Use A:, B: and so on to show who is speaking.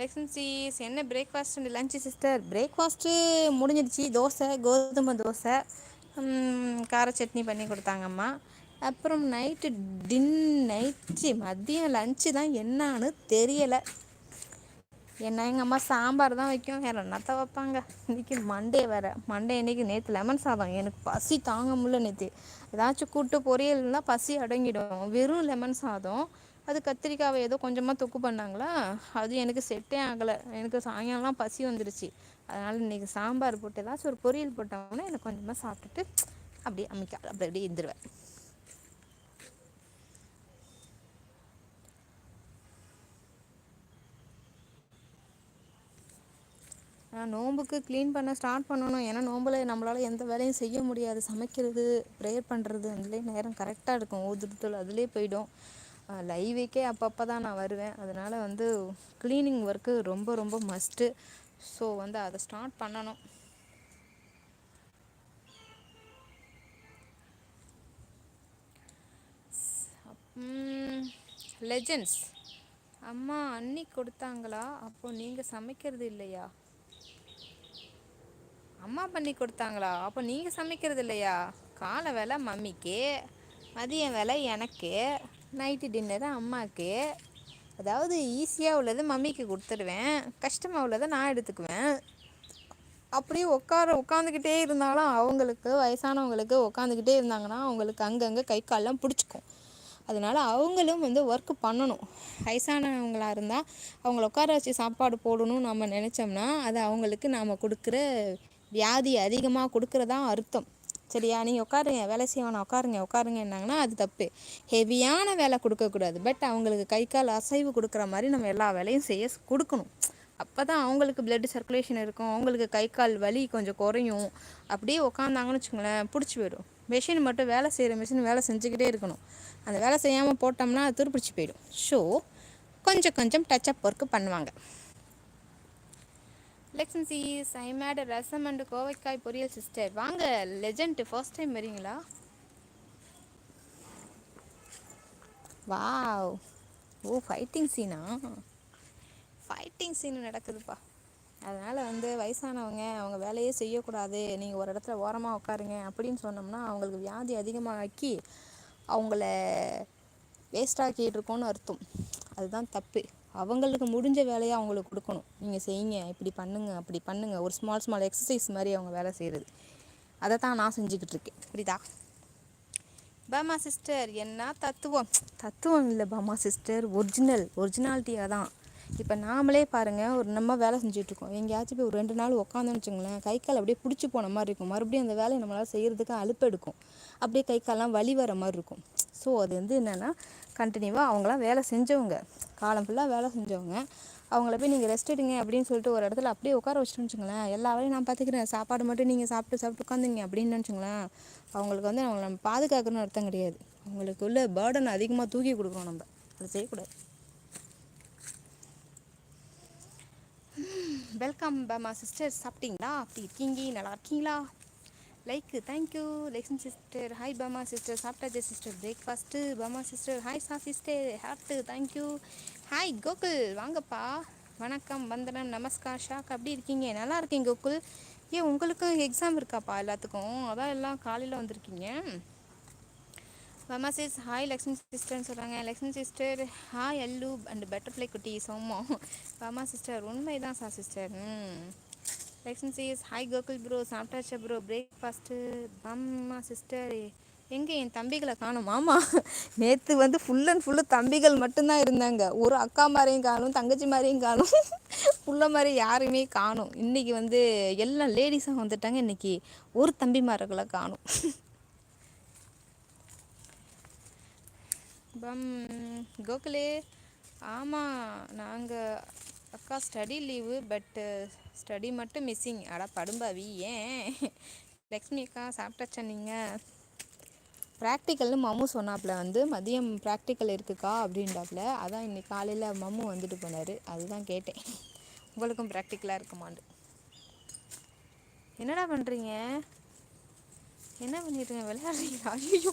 A: லெக்ஸன்சிஸ் என்ன breakfast and lunch sister breakfast முடிஞ்சிடுச்சு. தோசை கோதுமை தோசை கார சட்னி பண்ணி கொடுத்தாங்கம்மா. அப்புறம் நைட்டு டின் நைட்டு மதியம் லஞ்சு தான் என்னான்னு தெரியலை. என்ன எங்கள் அம்மா சாம்பார் தான் வைக்கும். வேறு என்னத்த வைப்பாங்க? இன்றைக்கி மண்டே வேறு. மண்டே இன்னைக்கு நேற்று லெமன் சாதம். எனக்கு பசி தாங்க முடியல நேற்று ஏதாச்சும் கூட்டு பொரியல்னால் பசி அடங்கிடும். வெறும் லெமன் சாதம். அது கத்திரிக்காவை ஏதோ கொஞ்சமாக தொக்கு பண்ணாங்களா? அது எனக்கு செட்டே ஆகலை. எனக்கு சாயங்காலம் பசி வந்துடுச்சு அதனால் இன்றைக்கி சாம்பார் போட்டு ஏதாச்சும் ஒரு பொரியல் போட்டோம்னா எனக்கு கொஞ்சமாக சாப்பிட்டுட்டு அப்படியே அமைக்க அப்படி அப்படியே இருந்துருவேன். ஆனால் நோம்புக்கு க்ளீன் பண்ண ஸ்டார்ட் பண்ணணும். ஏன்னா நோம்பில் நம்மளால் எந்த வேலையும் செய்ய முடியாது. சமைக்கிறது ப்ரேயர் பண்ணுறது அதுலேயே நேரம் கரெக்டாக இருக்கும். ஊதுறதுல அதுலேயே போயிடும். லைவுக்கே அப்பப்போ தான் நான் வருவேன். அதனால் வந்து க்ளீனிங் ஒர்க்கு ரொம்ப ரொம்ப மஸ்ட்டு ஸோ வந்து அதை ஸ்டார்ட் பண்ணணும். லெஜெண்ட்ஸ் அம்மா அன்னி கொடுத்தாங்களா? அப்போ நீங்கள் சமைக்கிறது இல்லையா? அம்மா பண்ணி கொடுத்தாங்களா? அப்போ நீங்கள் சமைக்கிறது இல்லையா? காலை வேலை மம்மிக்கு மதியம் வேலை எனக்கு. நைட்டு டின்னரு அம்மாவுக்கு அதாவது ஈஸியாக உள்ளது மம்மிக்கு கொடுத்துடுவேன். கஷ்டமாக உள்ளதை நான் எடுத்துக்குவேன். அப்படியே உட்கார உட்காந்துக்கிட்டே இருந்தாலும் அவங்களுக்கு வயசானவங்களுக்கு உட்காந்துக்கிட்டே இருந்தாங்கன்னா அவங்களுக்கு அங்கங்கே கை கால்லாம் பிடிச்சிக்கும். அதனால அவங்களும் வந்து ஒர்க் பண்ணணும். வயசானவங்களாக இருந்தால் அவங்கள உட்கார வச்சு சாப்பாடு போடணும்னு நம்ம நினச்சோம்னா அது அவங்களுக்கு நாம் கொடுக்குற வியாதி அதிகமாக கொடுக்குறதா அர்த்தம். சரியா? நீங்கள் உட்காருங்க வேலை செய்வானா உட்காருங்க உட்காருங்கன்னாங்கன்னா அது தப்பு. ஹெவியான வேலை கொடுக்கக்கூடாது. பட் அவங்களுக்கு கை கால் அசைவு கொடுக்குற மாதிரி நம்ம எல்லா வேலையும் செய்ய கொடுக்கணும். அப்போ தான் அவங்களுக்கு பிளட் சர்க்குலேஷன் இருக்கும். அவங்களுக்கு கை கால் வலி கொஞ்சம் குறையும். அப்படியே உட்காந்தாங்கன்னு வச்சுக்கோங்களேன் பிடிச்சி போயிடும். மிஷின் மட்டும் வேலை செய்கிற மிஷின் வேலை செஞ்சுக்கிட்டே இருக்கணும். அந்த வேலை செய்யாமல் போட்டோம்னா அது துருப்பிடிச்சு போயிடும். ஸோ கொஞ்சம் கொஞ்சம் டச்சப் ஒர்க்கு பண்ணுவாங்க. லெக்ஸன்சிஸ் ஐ மேட் ரசம் அண்டு கோவைக்காய் பொரியல் சிஸ்டர் வாங்க லெஜண்ட் ஃபர்ஸ்ட் டைம் வரீங்களா? வாவ் ஓ ஃபைட்டிங் சீனா ஃபைட்டிங் சீன் நடக்குதுப்பா. அதனால் வந்து வயசானவங்க அவங்க வேலையே செய்யக்கூடாது. நீங்கள் ஒரு இடத்துல ஓரமாக உட்காருங்க அப்படின்னு சொன்னோம்னா அவங்களுக்கு வியாதி அதிகமாக்கி அவங்கள வேஸ்டாக்கிட்டு இருக்கோன்னு அர்த்தம். அதுதான் தப்பு. அவங்களுக்கு முடிஞ்ச வேலையை அவங்களுக்கு கொடுக்கணும். நீங்கள் செய்யுங்க இப்படி பண்ணுங்கள் அப்படி பண்ணுங்கள் ஒரு ஸ்மால் ஸ்மால் எக்ஸசைஸ் மாதிரி அவங்க வேலை செய்கிறது அதை தான் நான் செஞ்சுக்கிட்டு இருக்கேன். புரியுதா? பாமா சிஸ்டர் என்ன தத்துவம்? தத்துவம் இல்லை பாமா சிஸ்டர் ஒரிஜினல் ஒரிஜினாலிட்டியாக தான் இப்போ நாமளே பாருங்கள் ஒரு நம்ம வேலை செஞ்சுட்டு இருக்கோம். எங்கேயாச்சும் போய் ஒரு ரெண்டு நாள் உட்காந்தோன்னு வச்சுங்களேன் கை கால் அப்படியே பிடிச்சி போன மாதிரி இருக்கும். மறுபடியும் அந்த வேலையை நம்மளால் செய்கிறதுக்கு அலுப்பெடுக்கும் அப்படியே கை காலெலாம் வலி வர மாதிரி இருக்கும். ஸோ அது வந்து என்னென்னா கண்டினியூவாக அவங்களாம் வேலை செஞ்சவங்க. காலம் ஃபுல்லாக வேலை செஞ்சவங்க. அவங்கள போய் நீங்கள் ரெஸ்ட் எடுங்க அப்படின்னு சொல்லிட்டு ஒரு இடத்துல அப்படியே உட்கார வச்சுட்டு வச்சுங்களேன் எல்லா வேலையும் நான் பார்த்துக்கிறேன். சாப்பாடு மட்டும் நீங்கள் சாப்பிட்டு சாப்பிட்டு உட்காந்துங்க அப்படின்னு நினச்சிங்களேன் அவங்களுக்கு வந்து அவங்கள நம்ம பாதுகாக்கணும்னு அர்த்தம் கிடையாது. அவங்களுக்கு உள்ள பேர்டன் அதிகமாக தூக்கி கொடுக்குறோம் நம்ம. அதை செய்யக்கூடாது. வெல்கம் பாமா சிஸ்டர் சாப்பிட்டீங்களா? அப்படி இருக்கீங்க? நல்லா இருக்கீங்களா? லைக்கு தேங்க்யூ லெக்ஸன் சிஸ்டர் ஹாய் பாமா சிஸ்டர் சாப்பிட்டாச்சு sister breakfast Bama sister hi சா sister heart thank you hi Gokul வாங்கப்பா வணக்கம் வந்தனம் நமஸ்கார் ஷாக் அப்படி இருக்கீங்க நல்லா இருக்கீங்க கோகுல் ஏன் உங்களுக்கும் எக்ஸாம் இருக்காப்பா எல்லாத்துக்கும் அதான் எல்லாம் காலையில் வந்திருக்கீங்க மாமா சிஸ் ஹாய் லக்ஷ்மி சிஸ்டர்னு சொல்கிறாங்க Lakshmi sister hi Allu and butterfly குட்டி சோமோ மாமா சிஸ்டர் உண்மைதான் சா சிஸ்டர் ம் லக்ஷ்மி சீஸ் ஹாய் கோகுல் ப்ரோ சாப்பிட்டாச்சா ப்ரோ பிரேக்ஃபாஸ்ட்டு பம்மா சிஸ்டர் எங்கே என் தம்பிகளை காணும்? ஆமாம் நேற்று வந்து ஃபுல் அண்ட் ஃபுல்லு தம்பிகள் மட்டும்தான் இருந்தாங்க. ஒரு அக்கா மாதிரியும் காணும் தங்கச்சி மாதிரியும் காணும். புள்ள மாதிரி யாருமே காணும். இன்றைக்கி வந்து எல்லாம் லேடிஸாக வந்துட்டாங்க. இன்றைக்கி ஒரு தம்பிமார்களை காணும். பம் கோகுலே. ஆமாம் நாங்கள் அக்கா ஸ்டடி லீவு பட்டு ஸ்டடி மட்டும் மிஸ்ஸிங் அடா படும்பாவி ஏன்? லக்ஷ்மி அக்கா சாப்பிட்டாச்சா நீங்கள் ப்ராக்டிக்கல்னு மம்மு சொன்னாப்புல வந்து மதியம் ப்ராக்டிக்கல் இருக்குக்கா அப்படின்றாப்புல அதான் இன்னைக்கு காலையில் மம்மு வந்துட்டு போனார். அதுதான் கேட்டேன். உங்களுக்கும் ப்ராக்டிக்கலாக இருக்குமாண்டு என்னடா பண்ணுறீங்க என்ன பண்ணிட்டுருங்க விளையாடுறீங்களா? ஐயோ